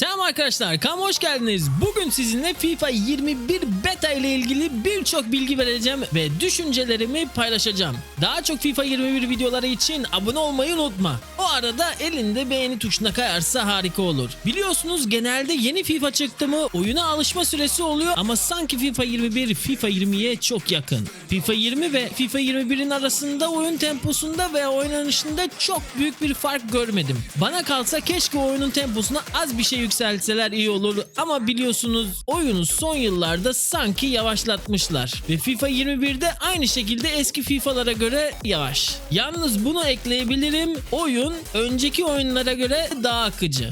Selam arkadaşlar, kanalıma hoş geldiniz. Bugün sizinle FIFA 21 beta ile ilgili birçok bilgi vereceğim ve düşüncelerimi paylaşacağım. Daha çok FIFA 21 videoları için abone olmayı unutma. O arada elinde beğeni tuşuna kayarsa harika olur. Biliyorsunuz genelde yeni FIFA çıktı mı oyuna alışma süresi oluyor ama sanki FIFA 21 FIFA 20'ye çok yakın. FIFA 20 ve FIFA 21'in arasında oyun temposunda ve oynanışında çok büyük bir fark görmedim. Bana kalsa keşke oyunun temposuna az bir şey yükseltseler iyi olur ama biliyorsunuz oyunu son yıllarda sanki yavaşlatmışlar ve FIFA 21'de aynı şekilde eski FIFA'lara göre yavaş. Yalnız bunu ekleyebilirim oyun önceki oyunlara göre daha akıcı.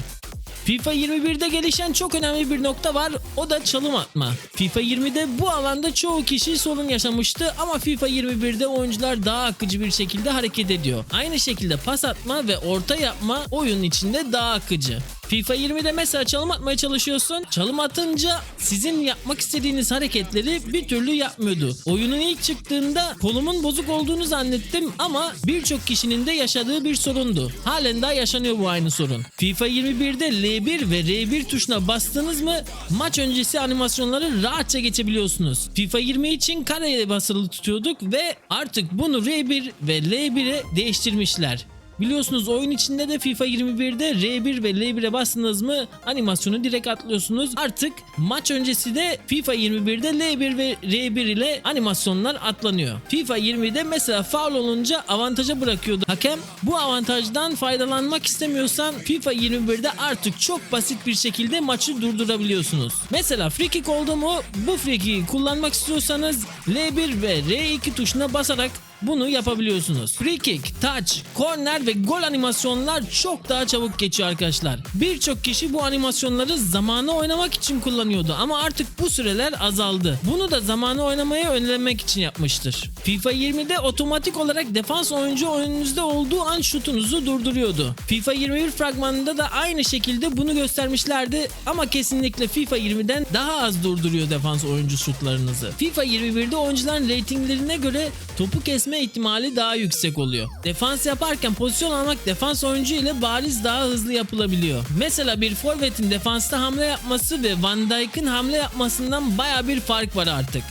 FIFA 21'de gelişen çok önemli bir nokta var o da çalım atma. FIFA 20'de bu alanda çoğu kişi sorun yaşamıştı ama FIFA 21'de oyuncular daha akıcı bir şekilde hareket ediyor. Aynı şekilde pas atma ve orta yapma oyun içinde daha akıcı. FIFA 20'de mesela çalım atmaya çalışıyorsun. Çalım atınca sizin yapmak istediğiniz hareketleri bir türlü yapmıyordu. Oyunun ilk çıktığında kolumun bozuk olduğunu zannettim ama birçok kişinin de yaşadığı bir sorundu. Halen daha yaşanıyor bu aynı sorun. FIFA 21'de L1 ve R1 tuşuna bastınız mı maç öncesi animasyonları rahatça geçebiliyorsunuz. FIFA 20 için kareye basılı tutuyorduk ve artık bunu R1 ve L1'e değiştirmişler. Biliyorsunuz oyun içinde de FIFA 21'de R1 ve L1'e bastınız mı animasyonu direkt atlıyorsunuz. Artık maç öncesi de FIFA 21'de L1 ve R1 ile animasyonlar atlanıyor. FIFA 20'de mesela foul olunca avantaja bırakıyordu hakem. Bu avantajdan faydalanmak istemiyorsan FIFA 21'de artık çok basit bir şekilde maçı durdurabiliyorsunuz. Mesela free kick oldu mu bu free kick'i kullanmak istiyorsanız L1 ve R2 tuşuna basarak bunu yapabiliyorsunuz. Free kick, touch, corner ve gol animasyonlar çok daha çabuk geçiyor arkadaşlar. Birçok kişi bu animasyonları zamanı oynamak için kullanıyordu ama artık bu süreler azaldı. Bunu da zamanı oynamaya önlemek için yapmıştır. FIFA 20'de otomatik olarak defans oyuncu oyununuzda olduğu an şutunuzu durduruyordu. FIFA 21 fragmanında da aynı şekilde bunu göstermişlerdi ama kesinlikle FIFA 20'den daha az durduruyor defans oyuncu şutlarınızı. FIFA 21'de oyuncuların reytinglerine göre topu kesme ihtimali daha yüksek oluyor. Defans yaparken pozisyon almak defans oyuncu ile bariz daha hızlı yapılabiliyor. Mesela bir forvetin defansta hamle yapması ve Van Dijk'ın hamle yapmasından baya bir fark var artık.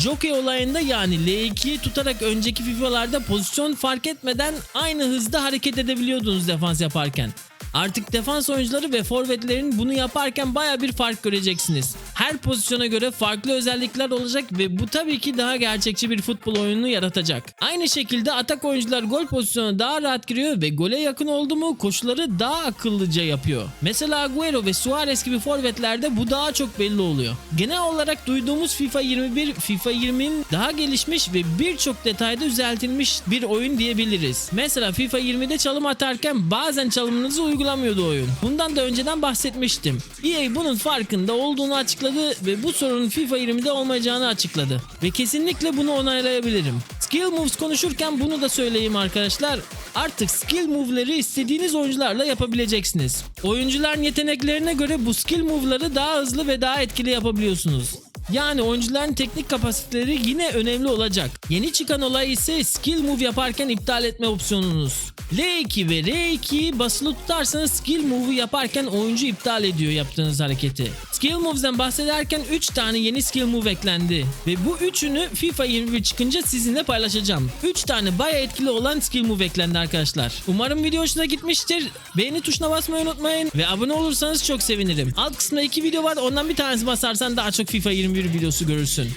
Jockey olayında yani L2'yi tutarak önceki FIFA'larda pozisyon fark etmeden aynı hızda hareket edebiliyordunuz defans yaparken. Artık defans oyuncuları ve forvetlerin bunu yaparken baya bir fark göreceksiniz. Her pozisyona göre farklı özellikler olacak ve bu tabii ki daha gerçekçi bir futbol oyununu yaratacak. Aynı şekilde atak oyuncular gol pozisyonuna daha rahat giriyor ve gole yakın oldu mu koşuları daha akıllıca yapıyor. Mesela Agüero ve Suarez gibi forvetlerde bu daha çok belli oluyor. Genel olarak duyduğumuz FIFA 21, FIFA 20'nin daha gelişmiş ve birçok detayda düzeltilmiş bir oyun diyebiliriz. Mesela FIFA 20'de çalım atarken bazen çalımınızı uygulamıyordu oyun. Bundan da önceden bahsetmiştim. EA bunun farkında olduğunu açıkladı ve bu sorunun FIFA 20'de olmayacağını açıkladı. Ve kesinlikle bunu onaylayabilirim. Skill moves konuşurken bunu da söyleyeyim arkadaşlar. Artık skill move'leri istediğiniz oyuncularla yapabileceksiniz. Oyuncuların yeteneklerine göre bu skill move'ları daha hızlı ve daha etkili yapabiliyorsunuz. Yani oyuncuların teknik kapasiteleri yine önemli olacak. Yeni çıkan olay ise skill move yaparken iptal etme opsiyonunuz. L2 ve R2'yi basılı tutarsanız skill move'u yaparken oyuncu iptal ediyor yaptığınız hareketi. Skill moves'den bahsederken 3 tane yeni skill move eklendi. Ve bu üçünü FIFA 21 çıkınca sizinle paylaşacağım. 3 tane baya etkili olan skill move eklendi arkadaşlar. Umarım video hoşuna gitmiştir. Beğeni tuşuna basmayı unutmayın. Ve abone olursanız çok sevinirim. Alt kısımda 2 video var ondan bir tanesi basarsan daha çok FIFA 21 videosu görürsün.